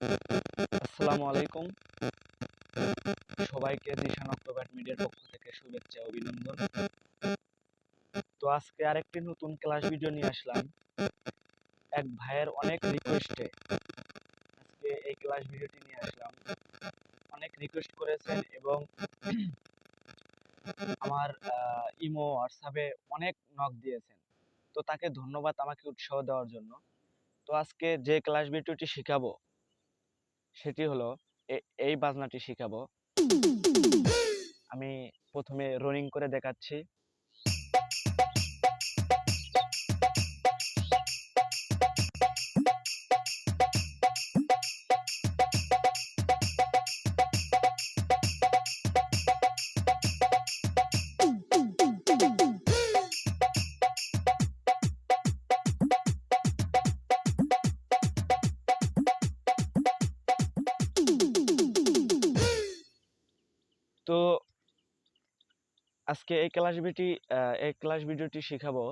আসসালামু আলাইকুম। সবাইকে দিশান অক্টোব্যাট মিডিয়ার পক্ষ থেকে শুভেচ্ছা, অভিনন্দন। তো আজকে আরেকটি নতুন ক্লাস ভিডিও নিয়ে আসলাম। এক ভাইয়ের অনেক রিকোয়েস্টে আজকে এই ক্লাস ভিডিওটি নিয়ে আসলাম। অনেক রিকোয়েস্ট করেছেন এবং আমার ইমো হোয়াটসঅ্যাপে অনেক নক দিয়েছেন। তো তাকে ধন্যবাদ আমাকে উৎসাহ দেওয়ার জন্য। তো আজকে যে ক্লাস ভিডিওটি শেখাবো সেটি হলো এই বাজনাটি শিখাবো। আমি প্রথমে রনিং করে দেখাচ্ছি। তো আজকে এই ক্লাস ভিডিওটি এই ক্লাস ভিডিওটি শিখাবো।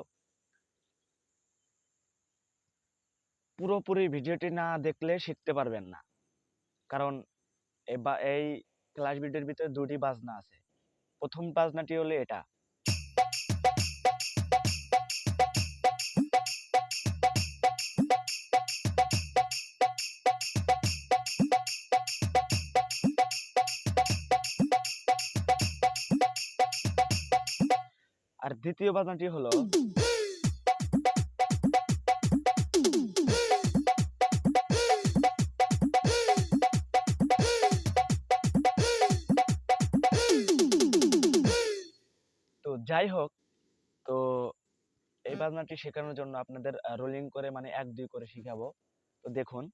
পুরোপুরি ভিডিওটি না দেখলে শিখতে পারবেন না। কারণ এই ক্লাস ভিডিওর ভিতরে দুটি বাজনা আছে। প্রথম বাজনাটি হলো এটা। আর দ্বিতীয় বাজনাটি হলো তো যাই হোক, তো এই বাজনাটি শেখানোর জন্য আপনাদের রোলিং করে মানে এক, দুই করে শিখাবো। তো দেখুন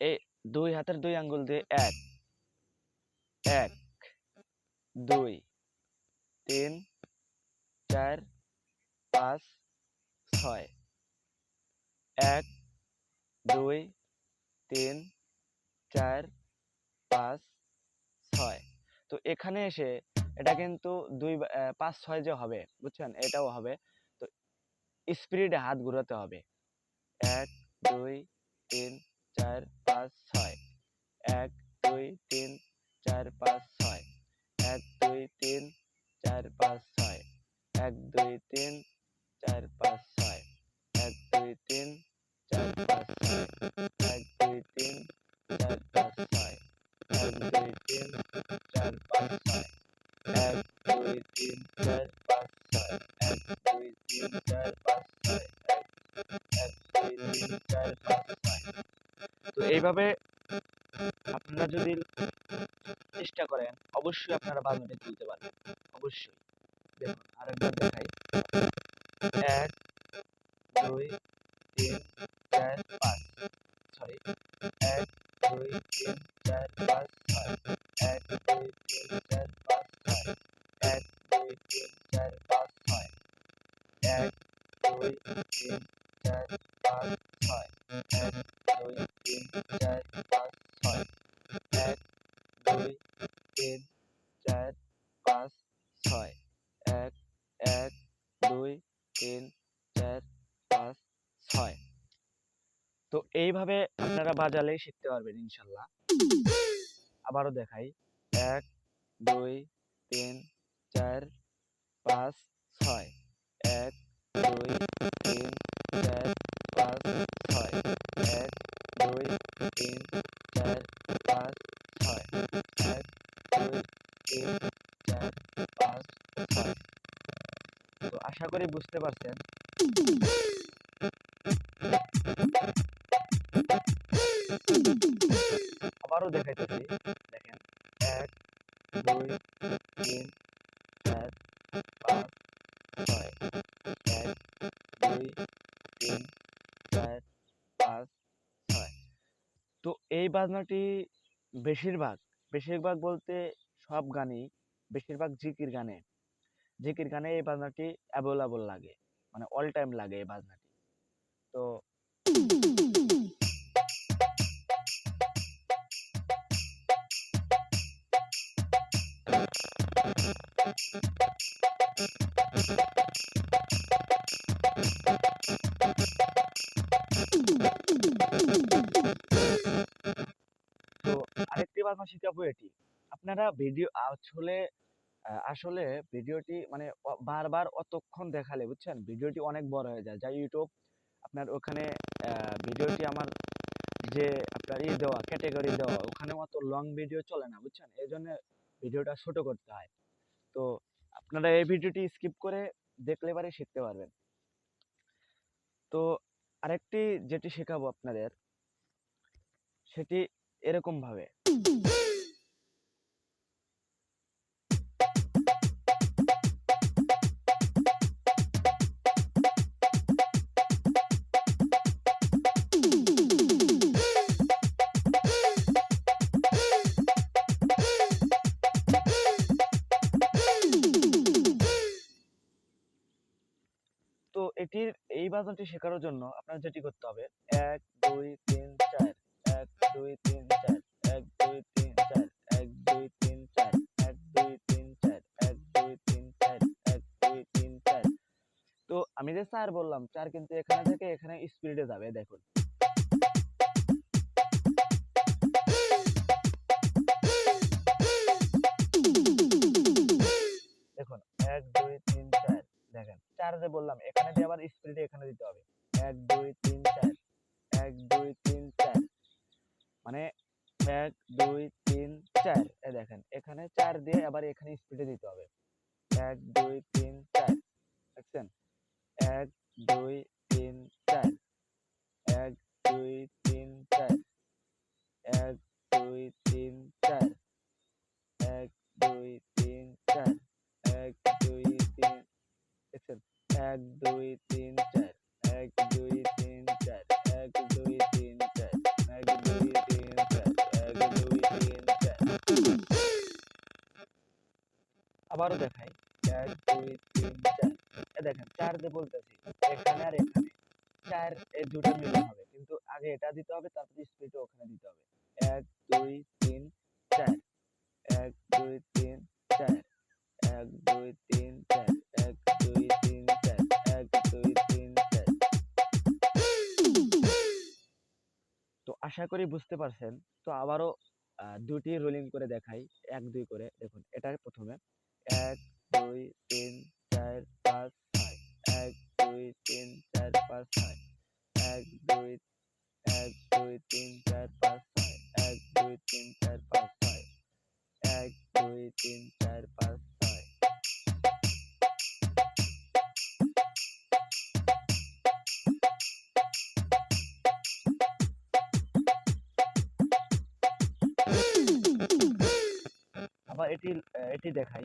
এই দুই হাতের দুই আঙ্গুল দিয়ে এক এক, দুই, তিন চার, পাঁচ, ছয়। এক, দুই, তিন, চার, পাঁচ, ছয়। তো এখানে এসে এটা কিন্তু দুই পাঁচ, ছয় যে হবে, বুঝছেন? এটাও হবে। তো স্পিডে হাত ঘুরাতে হবে। এক, দুই, তিন, চার, পাঁচ, ছয়। এক, দুই, তিন, চার, পাঁচ এক, দুই, তিন, চার, পাঁচ, ছয়। এক, দুই, তিন, চার, পাঁচ, ছয়। এক, দুই, তিন, চার, পাঁচ, ছয়। এক, দুই, তিন, চার, পাঁচ, ছয়। এক, দুই, তিন, চার, পাঁচ, ছয়। এক, দুই, তিন, চার, পাঁচ, ছয়। এক দুই, তিন, চার, পাঁচ, ছয়। তো এইভাবে আপনারা যদি চেষ্টা করেন, অবশ্যই আপনারা বাজনাটি তুলতে পারবেন। অবশ্যই। দেখুন। aprender de ahí. দুই, তিন, চার, পাঁচ, ছয়। তো এইভাবে আপনারা বাজালেই শিখতে পারবেন ইনশাল্লাহ। আবারও দেখাই। এক, দুই, তিন, চার, পাঁচ, ছয়। বুঝতে পারছেন। আবারও দেখাইতেছি। দেখেন, এক, দুই, তিন, চার, পাঁচ, ছয়, এক, দুই, তিন, চার, পাঁচ, ছয়। তো এই বাজনাটি বেশিরভাগ বেশিরভাগ বলতে সব গানই, বেশিরভাগ জিকির গানে। জিকির গানে এই বাজনাটি অ্যাভেলেবল লাগে। মানে অল টাইম লাগে এই বাজনাটি। তো জন্য শিখাবো এটি। আপনারা ভিডিও আসলে আসলে ভিডিওটি মানে বারবার অতক্ষণ দেখালে, বুঝছেন? ভিডিওটি অনেক বড় হয়ে যায়। যা ইউটিউব আপনার ওখানে ভিডিওটি আমার যে আপনার ই দেওয়া ক্যাটাগরি দেওয়া, ওখানে অত লং ভিডিও চলে না, বুঝছেন? এই জন্য ভিডিওটা ছোট করতে হয়। তো আপনারা এই ভিডিওটি স্কিপ করে দেখলে পারে শিখতে পারবেন। তো আরেকটি যেটি শেখাবো আপনাদের, সেটি এরকম এটির, এই বাজনটি শেখানোর জন্য আপনার যেটি করতে হবে, এক, দুই, তিন, চার, এক, দুই, তিন, চার, এক, দুই, তিন, চার, এক, দুই, তিন, চার, এক, দুই, তিন, চার, এক, দুই, তিন, চার, এক, দুই, তিন, চার। তো আমি যে চার বললাম চার কিন্তু এখানে থেকে এখানে স্পিডে যাবে, দেখুন। দেখুন, এক, দুই চার যে বললাম, এখানে দিয়ে আবার স্পিডে এখানে দিতে হবে। এক, দুই, তিন, চার। এক, দুই, তিন, চার। মানে এক, দুই, তিন, চার। এ দেখেন, এখানে চার দিয়ে আবার এখানে স্পিডে দিতে হবে। এক, দুই, তিন, চার। দেখছেন? এক, দুই, তিন, চার। আবারও দেখাই। এক দুই, তিন, চার। দেখেন, চার যে বলতেছি, এখানে আর এখানে। চার এই দুটো মিলে হবে, কিন্তু আগে এটা দিতে হবে, তারপর স্পিড ওখানে দিতে হবে। এক, দুই, তিন, চার। এক, দুই, তিন, চার। এক, দুই, তিন, চার। এক, দুই, তিন, চার। এক, দুই, তিন, চার। তো আশা করি বুঝতে পারছেন। তো আবারও দুটি রোলিং করে দেখাই। এক, দুই করে। দেখুন, এটা প্রথমে। এক, দুই, তিন, চার, পাঁচ, ছয়। এক, দুই, তিন, চার, পাঁচ, ছয়। এক, দুই এক, দুই, তিন, চার, পাঁচ, ছয়। এক, দুই, তিন, চার, পাঁচ, ছয়। এক, দুই, তিন, চার, পাঁচ, ছয়। আবার এটি এটি দেখাই।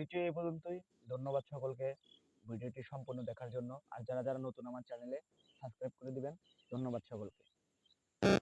ভিডিও এই পর্যন্তই। ধন্যবাদ সকলকে ভিডিওটি সম্পূর্ণ দেখার জন্য। আর যারা যারা নতুন আমার চ্যানেলে সাবস্ক্রাইব করে দিবেন, ধন্যবাদ সকলকে।